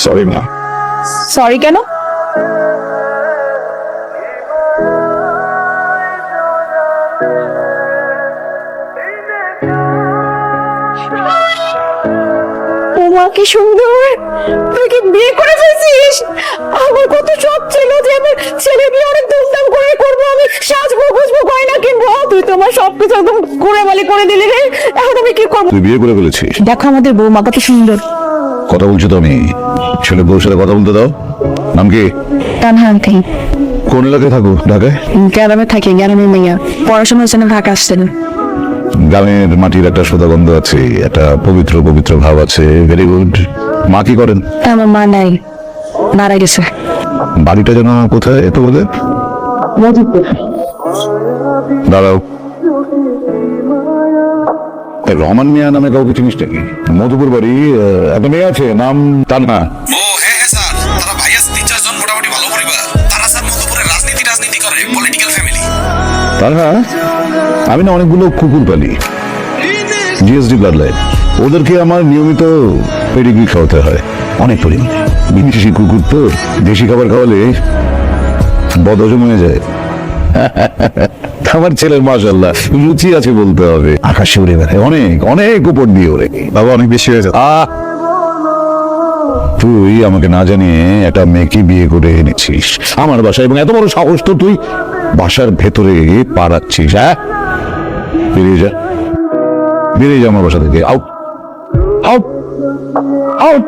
Sorry মা sorry কেন? কি সুন্দর তুই কি বিয়ে করে ফেলছিস? আমার কত শখ ছিল যে আমি ছেলে বিয়ে অনেক ধুমধাম করে করব আমি সাজবো গুজবো গয়না কিনবো। তুই তো আমার সবকিছু একদম করে মালি করে দিলি রে। এখন আমি কি করব? তুই বিয়ে করে ফেলেছিস? দেখো আমাদের বৌমা কত সুন্দর। কথা বলছো তো আমি ছেলে বউর সাথে কথা বলতে দাও। নাম কি? তানহা আঙ্কেল। কোন এলাকায় থাকো? ঢাকায়? গ্রামে থাকি গ্রামের মেয়ে। পড়াশোনার জন্য ঢাকা আসছেন গ্রামের মাটির একটা সোদা গন্ধ আছে একটা পবিত্র পবিত্র ভাব আছে। ভেরি গুড মা কি করেন? আমার মা নাই মারা গেছে। বাড়িটা যেন কোথায়? এত বলে? দাঁড়াও। রহমান মিয়া নামে কাউকে চিনিস নাকি? মধুপুর বাড়ি একটা মেয়ে আছে নাম তান্না ও হ্যাঁ হ্যাঁ স্যার। তারা ভাই তিন চারজন মোটামুটি ভালো পরিবার। তারা স্যার মধ্যপুরে রাজনীতি রাজনীতি করে পলিটিক্যাল ফ্যামিলি তারা আমি না অনেকগুলো কুকুর পালি। জিএসডি ব্লাড লাইন ওদেরকে আমার নিয়মিত পেডিগ্রি খাওয়াতে হয়। অনেক পরিমাণে বিদেশি কুকুর তো দেশি খাবার খাওয়ালে বদহজম হয়ে যায়। আমার ছেলের মাশাল্লাহ রুচি আছে বলতে হবে। আকাশে উড়ে বেড়ায়। অনেক অনেক উপর দিয়ে ওরে বাবা অনেক বেশি হয়ে যায় আহ! তুই আমাকে না জানিয়ে একটা মেয়েকে বিয়ে করে এনেছিস। আমার বাসায় এবং এত বড় সাহস তো তুই বাসার ভেতরে পাড়াচ্ছিস হ্যাঁ? বেরিয়ে যা। বেরিয়ে যা আমার বাসা থেকে। আউট। আউট। আউট।